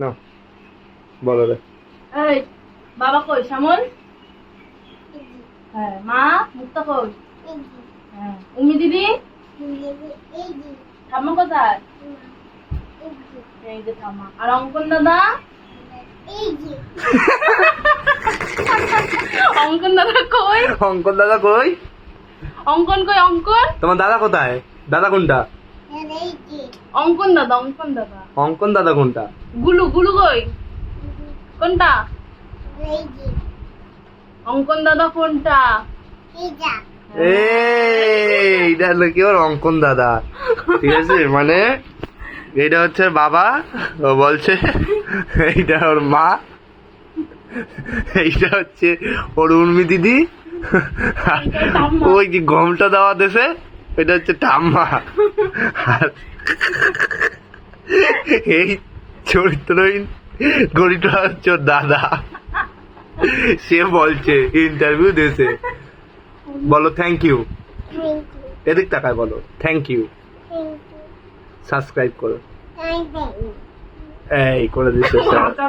না বলো রে। এই বাবা কই শ্যামল? হ্যাঁ মা মুক্তা কই? হ্যাঁ উমি দিদি? ঠাম্মা কোথায়? এই যে ঠাম্মা। আর অঙ্কন দাদা? অঙ্কন দাদা কই? অঙ্কন দাদা কই? অঙ্কন কই অঙ্কন? তোমার দাদা কোথায়? দাদা কোনটা? অঙ্কন দাদা অঙ্কন দাদা। অঙ্কন দাদা কোনটা? গুলু গুলু কই? কোনটা? অঙ্কন দাদা কোনটা? এই এটা হলো কি ওর অঙ্কন দাদা? ঠিক আছে মানে এইটা হচ্ছে বাবা ও বলছে এইটা ওর মা এইটা হচ্ছে ওর উর্মি দিদি। ওই যে গমটা দেওয়া দেশে? এটা হচ্ছে ঠাম্মা। আর এই চরিত্রহীন গরিটা হচ্ছে দাদা। সে বলছে ইন্টারভিউ দিয়েছে। বলো থ্যাংক ইউ এদিক তাকায় বলো থ্যাংক ইউ সাবস্ক্রাইব করো। এই করে দিচ্ছে স্যার